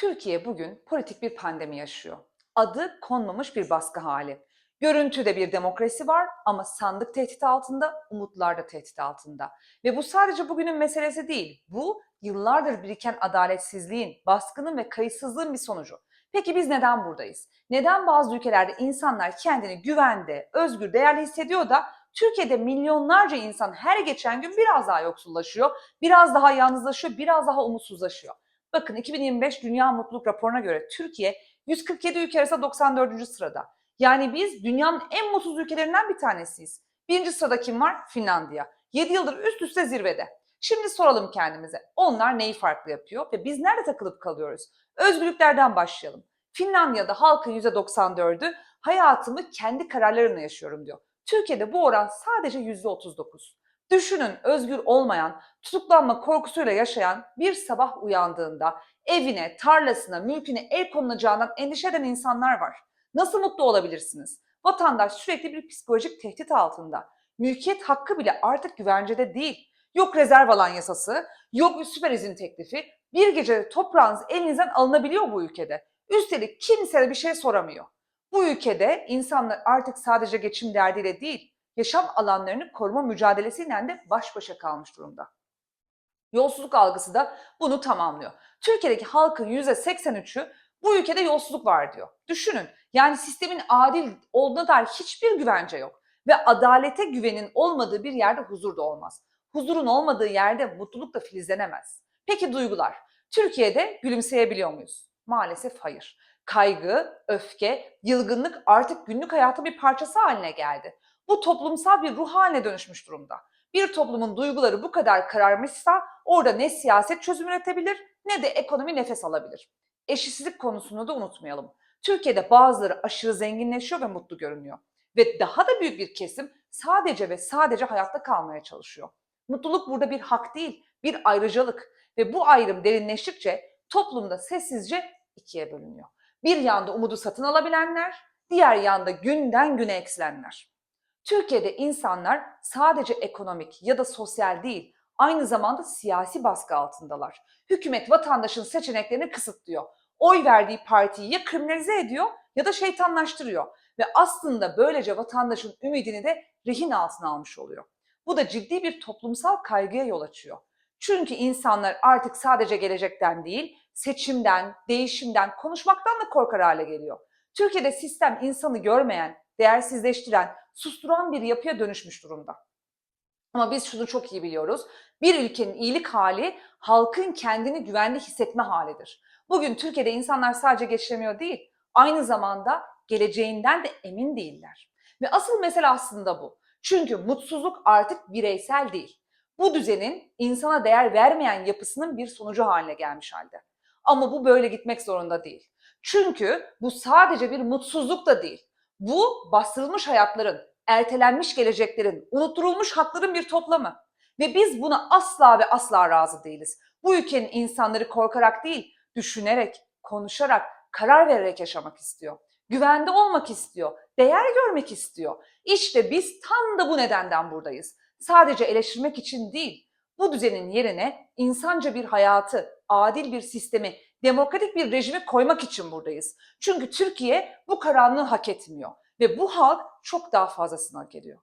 Türkiye bugün politik bir pandemi yaşıyor. Adı konmamış bir baskı hali. Görüntüde bir demokrasi var ama sandık tehdit altında, umutlar da tehdit altında. Ve bu sadece bugünün meselesi değil. Bu yıllardır biriken adaletsizliğin, baskının ve kayıtsızlığın bir sonucu. Peki biz neden buradayız? Neden bazı ülkelerde insanlar kendini güvende, özgür, değerli hissediyor da Türkiye'de milyonlarca insan her geçen gün biraz daha yoksullaşıyor, biraz daha yalnızlaşıyor, biraz daha umutsuzlaşıyor. Bakın 2025 Dünya Mutluluk Raporu'na göre Türkiye 147 ülke arasında 94. sırada. Yani biz dünyanın en mutsuz ülkelerinden bir tanesiyiz. Birinci sırada kim var? Finlandiya. 7 yıldır üst üste zirvede. Şimdi soralım kendimize. Onlar neyi farklı yapıyor ve biz nerede takılıp kalıyoruz? Özgürlüklerden başlayalım. Finlandiya'da halkın %94'ü hayatımı kendi kararlarımla yaşıyorum diyor. Türkiye'de bu oran sadece %39. Düşünün özgür olmayan, tutuklanma korkusuyla yaşayan bir sabah uyandığında evine, tarlasına, mülküne el konulacağından endişe eden insanlar var. Nasıl mutlu olabilirsiniz? Vatandaş sürekli bir psikolojik tehdit altında. Mülkiyet hakkı bile artık güvencede değil. Yok rezerv alan yasası, yok süper izin teklifi. Bir gecede toprağınız elinizden alınabiliyor bu ülkede. Üstelik kimse de bir şey soramıyor. Bu ülkede insanlar artık sadece geçim derdiyle değil, yaşam alanlarını koruma mücadelesiyle de baş başa kalmış durumda. Yolsuzluk algısı da bunu tamamlıyor. Türkiye'deki halkın %83'ü bu ülkede yolsuzluk var diyor. Düşünün yani sistemin adil olduğuna dair hiçbir güvence yok. Ve adalete güvenin olmadığı bir yerde huzur da olmaz. Huzurun olmadığı yerde mutluluk da filizlenemez. Peki duygular? Türkiye'de gülümseyebiliyor muyuz? Maalesef hayır. Kaygı, öfke, yılgınlık artık günlük hayatın bir parçası haline geldi. Bu toplumsal bir ruh haline dönüşmüş durumda. Bir toplumun duyguları bu kadar kararmışsa orada ne siyaset çözüm üretebilir ne de ekonomi nefes alabilir. Eşitsizlik konusunu da unutmayalım. Türkiye'de bazıları aşırı zenginleşiyor ve mutlu görünüyor. Ve daha da büyük bir kesim sadece ve sadece hayatta kalmaya çalışıyor. Mutluluk burada bir hak değil, bir ayrıcalık ve bu ayrım derinleştikçe toplumda sessizce ikiye bölünüyor. Bir yanda umudu satın alabilenler, diğer yanda günden güne eksilenler. Türkiye'de insanlar sadece ekonomik ya da sosyal değil, aynı zamanda siyasi baskı altındalar. Hükümet vatandaşın seçeneklerini kısıtlıyor. Oy verdiği partiyi ya kriminalize ediyor ya da şeytanlaştırıyor ve aslında böylece vatandaşın ümidini de rehin altına almış oluyor. Bu da ciddi bir toplumsal kaygıya yol açıyor. Çünkü insanlar artık sadece gelecekten değil, seçimden, değişimden, konuşmaktan da korkar hale geliyor. Türkiye'de sistem insanı görmeyen, değersizleştiren, susturan bir yapıya dönüşmüş durumda. Ama biz şunu çok iyi biliyoruz. Bir ülkenin iyilik hali halkın kendini güvende hissetme halidir. Bugün Türkiye'de insanlar sadece geçiremiyor değil, aynı zamanda geleceğinden de emin değiller. Ve asıl mesele aslında bu. Çünkü mutsuzluk artık bireysel değil. Bu düzenin insana değer vermeyen yapısının bir sonucu haline gelmiş halde. Ama bu böyle gitmek zorunda değil. Çünkü bu sadece bir mutsuzluk da değil. Bu bastırılmış hayatların, ertelenmiş geleceklerin, unutturulmuş hakların bir toplamı. Ve biz buna asla ve asla razı değiliz. Bu ülkenin insanları korkarak değil, düşünerek, konuşarak, karar vererek yaşamak istiyor. Güvende olmak istiyor, değer görmek istiyor. İşte biz tam da bu nedenden buradayız. Sadece eleştirmek için değil, bu düzenin yerine insanca bir hayatı, adil bir sistemi, demokratik bir rejimi koymak için buradayız. Çünkü Türkiye bu karanlığı hak etmiyor ve bu halk çok daha fazlasını hak ediyor.